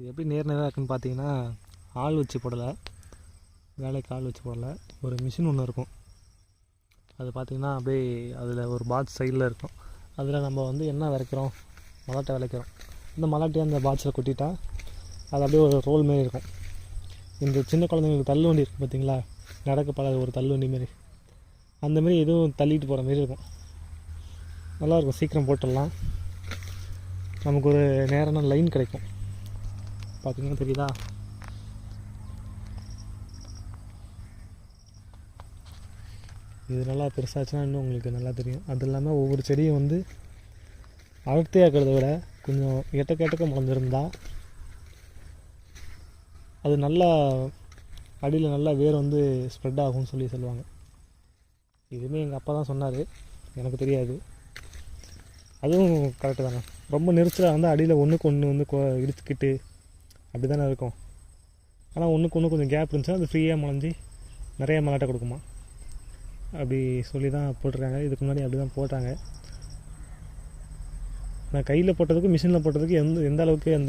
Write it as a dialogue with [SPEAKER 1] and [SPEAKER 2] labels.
[SPEAKER 1] இது எப்படி நேர் நேராக இருக்குன்னு பார்த்தீங்கன்னா ஆள் வச்சு போடலை. வேலைக்கு ஆள் வச்சு போடலை. ஒரு மிஷின் ஒன்று இருக்கும். அது பார்த்திங்கன்னா அப்படியே அதில் ஒரு பாக்ஸ் சைடில் இருக்கும். அதில் நம்ம வந்து என்ன விதைக்கிறோம்? மலாட்டை விளைக்கிறோம் இந்த மலாட்டையை அந்த பாக்ஸில் கொட்டிட்டா அது அப்படியே ஒரு ரோல் மாரி இருக்கும். இந்த சின்ன குழந்தைங்களுக்கு தள்ளு வண்டி இருக்கும் பார்த்தீங்களா நடக்க பழக ஒரு தள்ளு வண்டி மாரி அந்தமாரி எதுவும் தள்ளிட்டு போகிற மாரி இருக்கும். நல்லாயிருக்கும் சீக்கிரம் போட்டுடலாம். நமக்கு ஒரு நேரான லைன் கிடைக்கும். பார்த்தீங்கன்னா தெரியுதா இது நல்லா பெருசாச்சுன்னா இன்னும் உங்களுக்கு நல்லா தெரியும். அது இல்லாமல் ஒவ்வொரு செடியும் வந்து அடர்த்தியாக இருக்கிறத விட கொஞ்சம் எட்டக்க எட்டக்க முளைஞ்சிருந்தா அது நல்லா அடியில் நல்லா வேர் வந்து ஸ்ப்ரெட் ஆகும்னு சொல்லி சொல்லுவாங்க. இதுவுமே எங்கள் அப்பா தான் சொன்னார். எனக்கு தெரியாது. அதுவும் கரெக்டு தானே ரொம்ப நெரிச்சலாக வந்து அடியில் ஒன்றுக்கு ஒன்று வந்து கொ- இடிச்சுக்கிட்டு அப்படி தானே இருக்கும். ஆனால் ஒன்றுக்கு ஒன்று கொஞ்சம் கேப் இருந்துச்சுன்னா அது ஃப்ரீயாக முளைஞ்சி நிறைய மலாட்டை கொடுக்குமா? அப்படி சொல்லி தான் போட்டிருக்காங்க. இதுக்கு முன்னாடி அப்படி தான் போட்டாங்க. நான் கையில் போட்டதுக்கும் மிஷினில் போட்டதுக்கு எந்த எந்த அளவுக்கு அந்த